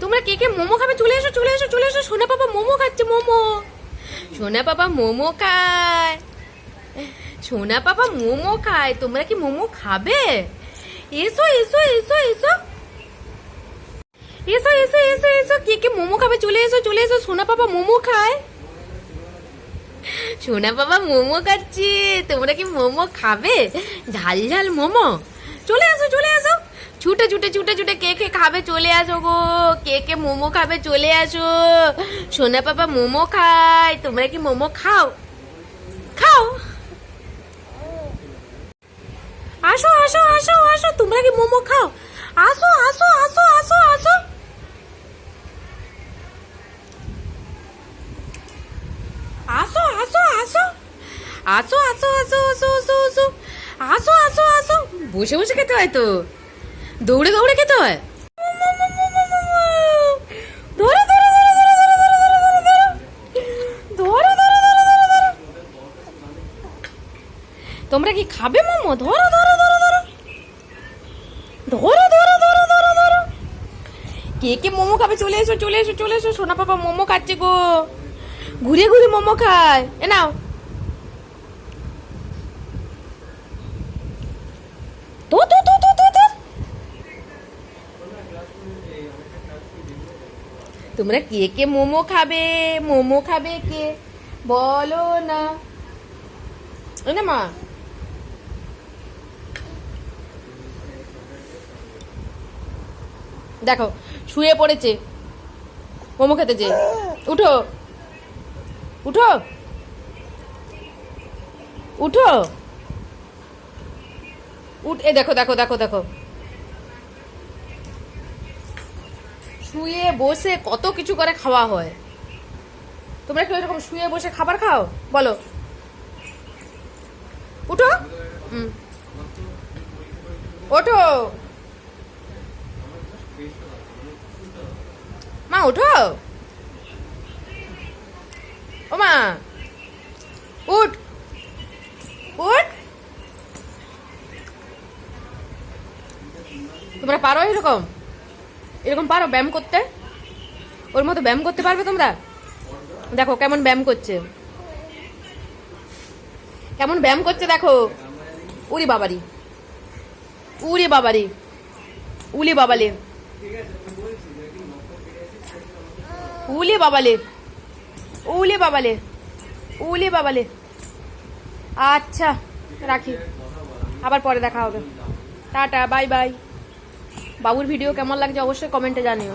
তোমরা কে কে মোমো খাবে? চলে এসো চলে এসো চলে এসো। সোনা পাপা মোমো খাচ্ছে, মোমো। সোনা পাপা মোমো খায়। সোনা পাপা মোমো খায়। তোমরা কি মোমো খাবে? এসো এসো এসো এসো। এসো এসো এসো এসো। কে কে মোমো খাবে? চলে এসো চলে এসো। সোনা পাপা মোমো খায়। সোনা বাবা মোমো খাচ্ছে। তোমরা কি মোমো খাবে? ঝাল ঝাল মোমো। চলে আসো চলে আসো ছুটে ছুটে ছুটে ছুটে কে কে খাবে চলে আসো গো কে কে মোমো খাবে চলে আসো সোনা পাপা মোমো খায় তোমরা কি মোমো খাও খাও আসো আসো আসো আসো তোমরা কি মোমো খাও আসো আসো আসো আসো আসো আসো আসো আসো আসো আসো আসো আসো আসো আসো আসো আসো আসো বসে বসে খেতে হয় তো দৌড়ে দৌড়ে খেতে হয় তোমরা কি খাবে মোমো ধরো ধরো ধরো ধরো ধরো ধরো ধরো ধরো ধরো কে কে মোমো খাবে চলে এসো চলে এসো চলে এসো সোনা পাপা মোমো খাচ্ছে গো ঘুরে ঘুরে মোমো খায় এ নাও তো তো তো তোমরা কে কে মোমো খাবে? মোমো খাবে কে? বলো না। না মা। দেখো, শুয়ে পড়েছে। মোমো খেতে যে। উঠো। উঠো। উঠো। উঠ এ দেখো দেখো দেখো দেখো। শুয়ে বসে কত কিছু করে খাওয়া হয়। তোমরা কি এরকম শুয়ে বসে খাবার খাও? বলো। উঠো। ওঠো। মা উঠো ও মা, উঠ। উঠ। তোমরা পারো এরকম? এরকম পারো, ব্যায়াম করতে? ওর মতো ব্যায়াম করতে পারবে তোমরা? দেখো কেমন ব্যায়াম করছে। কেমন ব্যায়াম করছে দেখো। উরি বাবারি। উরি বাবারি। উলি বাবালে। উলি বাবালে। উলি বাবালে। উলি বাবালে। আচ্ছা রাখি। আবার পরে দেখা হবে। Tata, bye bye. বাবুর ভিডিও কেমন লাগছে অবশ্যই কমেন্টে জানিও।